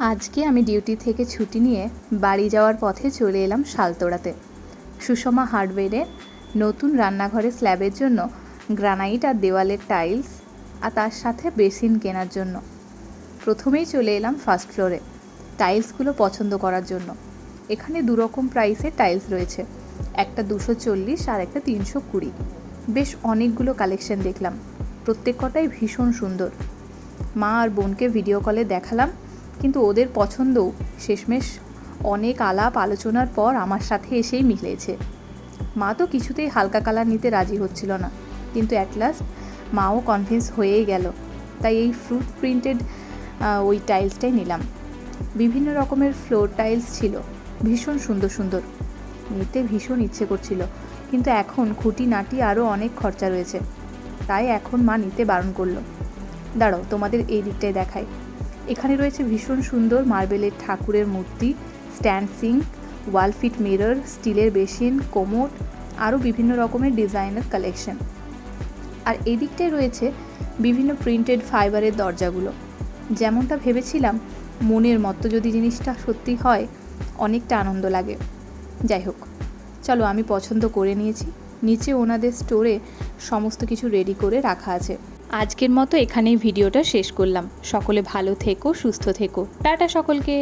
আজকে আমি ডিউটি থেকে ছুটি নিয়ে বাড়ি যাওয়ার পথে চলে এলাম শালতোড়াতে। সুষমা হার্ডওয়্যারে নতুন রান্নাঘরে স্ল্যাবের জন্য গ্রানাইট আর দেওয়ালের টাইলস আর তার সাথে বেসিন কেনার জন্য। প্রথমেই চলে এলাম ফার্স্ট ফ্লোরে টাইলসগুলো পছন্দ করার জন্য। এখানে দুরকম প্রাইসের টাইলস রয়েছে, একটা দুশো চল্লিশ আর একটা তিনশো কুড়ি। বেশ অনেকগুলো কালেকশন দেখলাম, প্রত্যেক কটাই ভীষণ সুন্দর। মা আর বোনকে ভিডিও কলে দেখালাম কিন্তু ওদের পছন্দও শেষমেশ অনেক আলাপ আলোচনার পর আমার সাথে এসেই মিলেছে। মা তো কিছুতেই হালকা কালার নিতে রাজি হচ্ছিল না, কিন্তু অ্যাট লাস্ট মাও কনভিন্স হয়েই গেল। তাই এই ফ্রুট প্রিন্টেড ওই টাইলসটাই নিলাম। বিভিন্ন রকমের ফ্লোর টাইলস ছিল, ভীষণ সুন্দর সুন্দর। নিতে ভীষণ ইচ্ছে করছিল, কিন্তু এখন খুঁটি নাটি আরও অনেক খরচা রয়েছে। তাই এখন মা নিতে বারণ করল। দাঁড়াও, তোমাদের এই দিকটায় দেখাই। এখানে রয়েছে ভীষণ সুন্দর মার্বেলের ঠাকুরের মূর্তি, stand sink, wall fit mirror, স্টিলের বেসিন কোমোট আরও বিভিন্ন রকমের ডিজাইনের কালেকশন। আর এই দিকটায় রয়েছে বিভিন্ন প্রিন্টেড ফাইবারের দরজাগুলো। যেমনটা ভেবেছিলাম, মনের মতো যদি জিনিসটা সত্যি হয়, অনেকটা আনন্দ লাগে। যাই হোক, চলো আমি পছন্দ করে নিয়েছি। নিচে ওনাদের স্টোরে সমস্ত কিছু রেডি করে রাখা আছে। আজকের মতো এখানেই ভিডিওটা শেষ করলাম। সকলে ভালো থেকো সুস্থ থেকো। টাটা সকলকে।